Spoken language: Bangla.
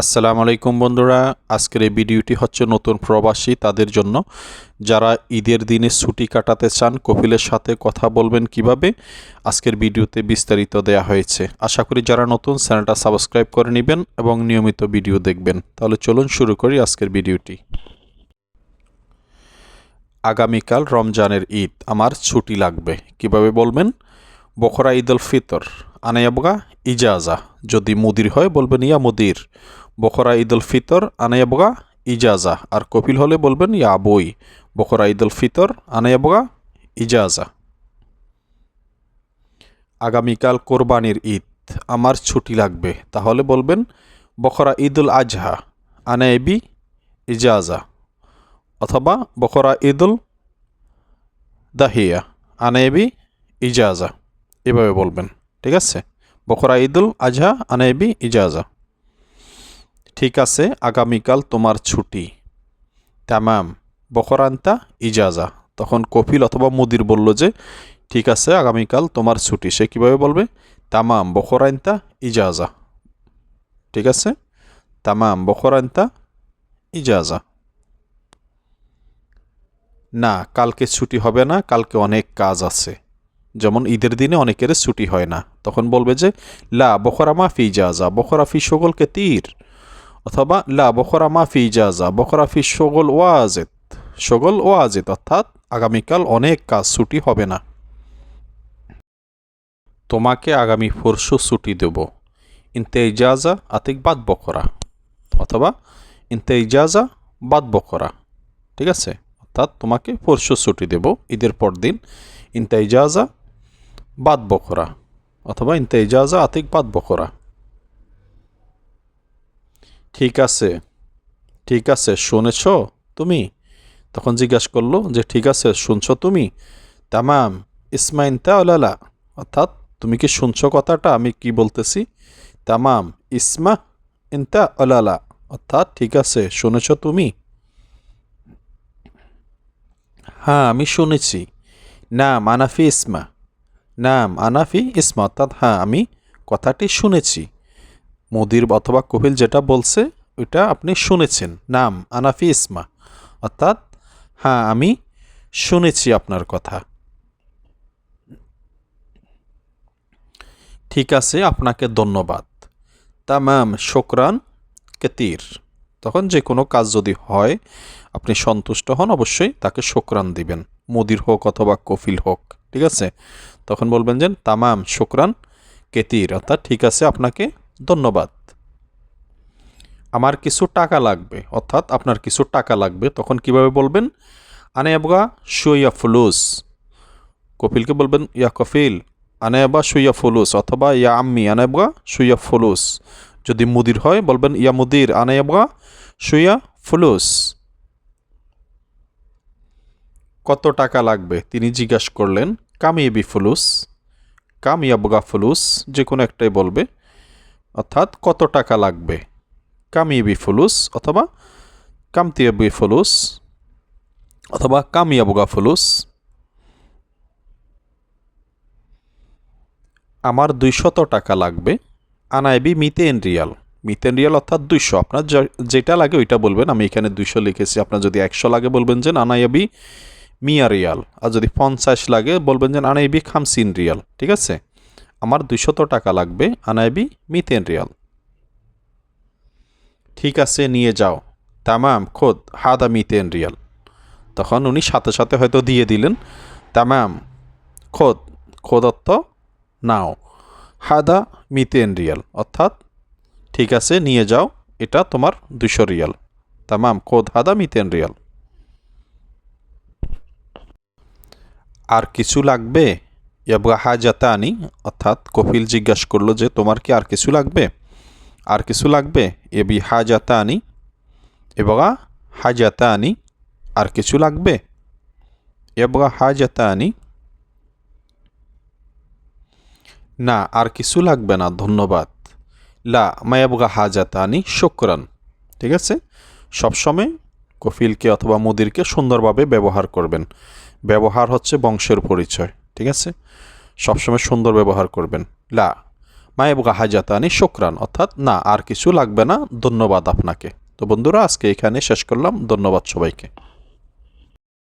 আসসালামু আলাইকুম বন্ধুরা। আজকের এই ভিডিওটি হচ্ছে নতুন প্রবাসী তাদের জন্য। যারা ঈদের দিনে ছুটি কাটাতে চান, কপিলের সাথে কথা বলবেন কীভাবে, আজকের ভিডিওতে বিস্তারিত দেয়া হয়েছে। আশা করি যারা নতুন, চ্যানেলটা সাবস্ক্রাইব করে নেবেন এবং নিয়মিত ভিডিও দেখবেন। তাহলে চলুন শুরু করি আজকের ভিডিওটি। আগামীকাল রমজানের ঈদ, আমার ছুটি লাগবে। কীভাবে বলবেন? বখরা ঈদ ফিতর। আনায়াবগা ইজাজা। যদি মুদির হয়, বলবেন, ইয়া মুদির। বখরা ঈদ উল ফিতর আনায়াবগা ইজাজা। আর কপিল হলে বলবেন, ইয়া বই। বখরা ঈদ উল ফিতর আনায়াবগা ইজাজা। আগামীকাল কোরবানির ঈদ, আমার ছুটি লাগবে। তাহলে বলবেন, বখরা ঈদ উল আজহা আনায়েবি ইজাজা। অথবা, বখরা ঈদুল দাহিয়া আনায়েবি ইজাজা। এভাবে বলবেন। ঠিক আছে? বখরা ঈদুল আজহা আনায়েবি ইজাজা। ঠিক আছে, আগামীকাল তোমার ছুটি। তামাম, বখরান্তা, ইজাজা। তখন কপিল অথবা মুদির বলল যে, ঠিক আছে, আগামীকাল তোমার ছুটি। সে কীভাবে বলবে? তামাম, বখরান্তা, ইজাজা। ঠিক আছে? তামাম, বখরান্তা, ইজাজা। না, কালকে ছুটি হবে না, কালকে অনেক কাজ আছে। যেমন ঈদের দিনে অনেকের ছুটি হয় না। তখন বলবে যে, লা বখরা মাফি ইজাজা বখরা ফি সগলকে তীর অথবা, লা বখরা মাফি ইজাজা বখরা ফি সগল ওয়াজেত। সগল ওয়াজেত অর্থাৎ আগামীকাল অনেক কাজ ছুটি হবে না। তোমাকে আগামী পরশু ছুটি দেব। ইনতে আতিক বাদ বকরা অথবা, ইনতে বাদ বকরা ঠিক আছে? অর্থাৎ তোমাকে পরশু ছুটি দেব, ঈদের পর দিন ইনতা বাদ বকরা অথবা ইনতা আতিক বাদ বকরা ঠিক আছে ঠিক আছে, শুনেছ তুমি? তখন জিজ্ঞাসা করল যে, ঠিক আছে, শুনছ তুমি? তামাম, ইসমাইন তাওলালা অর্থাৎ তুমি কি শুনছো কথাটা? আমি কি বলতেছি? তামাম, ইসমা ইনতা অলালা অর্থাৎ ঠিক আছে, শুনেছ তুমি? হ্যাঁ আমি শুনেছি। না, মানাফি ইসমা। নাম আনাফি, ইসমা অর্থাৎ হ্যাঁ আমি কথাটি শুনেছি। মুদির অথবা কপিল যেটা বলছে, ওইটা আপনি শুনেছেন। নাম আনাফি, ইসমা অর্থাৎ হ্যাঁ আমি শুনেছি আপনার কথা। ঠিক আছে, আপনাকে ধন্যবাদ। তামাম, শোকরান, কেতির। তখন যে কোনো কাজ যদি হয়, আপনি সন্তুষ্ট হন, অবশ্যই তাকে শোকরান দিবেন। মুদির হোক অথবা কফিল হোক, ঠিক আছে? তখন বলবেন যে, তামাম, শোকরান, কেতির। অর্থাৎ, ঠিক আছে, আপনাকে ধন্যবাদ। আমার কিছু টাকা লাগবে। অর্থাৎ, আপনার কিছু টাকা লাগবে। তখন কীভাবে বলবেন? আনে আবগা শুইয়া ফুলুস। কপিলকে বলবেন, ইয়া কফিল, আনে আবা শুইয়া ফুলুস। অথবা, ইয়া আম্মি, আনে আবগা শুইয়া ফুলুস। যদি মুদির হয়, বলবেন, ইয়া মুদির, আনে আবগা শুইয়া ফুলুস। কত টাকা লাগবে? তিনি জিজ্ঞাসা করলেন কামিয়াবি ফুলুস কামিয়াবগা ফুলুস, যে কোনো একটাই বলবে। অর্থাৎ কত টাকা লাগবে? কামিয়াবি ফুলুস অথবা কামতিয়াবি ফুলুস অথবা কামিয়াবগা ফুলুস। আমার দুইশত টাকা লাগবে আনাইবি মিতেন রিয়াল। মিতেন রিয়াল অর্থাৎ দুইশো। আপনার যেটা লাগে ওইটা বলবেন, আমি এখানে দুইশো লিখেছি। আপনার যদি একশো লাগে বলবেন যে আনাইবি মিয়া রিয়াল। আর যদি পঞ্চাশ লাগে, বলবেন যে আনাইবি খামসিন রিয়াল। ঠিক আছে? আমার দুইশত টাকা লাগবে আনাইবি মিতেন রিয়াল। ঠিক আছে, নিয়ে যাও। তামাম, খোদ, হাদা মিতেন রিয়াল। তখন উনি সাথে সাথে হয়তো দিয়ে দিলেন, তামাম, খোদ, খোদত্ত নাও, হাদা মিতেন রিয়াল। অর্থাৎ, ঠিক আছে, নিয়ে যাও, এটা তোমার দুশো রিয়াল। তামাম, খোদ, হাদা মিতেন রিয়াল। আর কিছু লাগবে? ইয়াবগা হাজাতা আনি অর্থাৎ কপিল জিজ্ঞাসা করল যে, তোমার কি আর কিছু লাগবে? আর কিছু লাগবে? এবি হাজাতা আনি এবগা হাজাতা আনি আর কিছু লাগবে? এবগা হাজাতা আনি না, আর কিছু লাগবে না, ধন্যবাদ। লা মায়াবগা হাজাতা আনি শুক্রান। ঠিক আছে? সবসময় কফিলকে অথবা মুদিরকে সুন্দরভাবে ব্যবহার করবেন। ব্যবহার হচ্ছে বংশের পরিচয়, ঠিক আছে? সবসময় সুন্দর ব্যবহার করবেন। লা মায়েবগা হাজাতানি শোকরান, অর্থাৎ না, আর কিছু লাগবে না, ধন্যবাদ আপনাকে। তো বন্ধুরা, আজকে এখানে শেষ করলাম, ধন্যবাদ সবাইকে।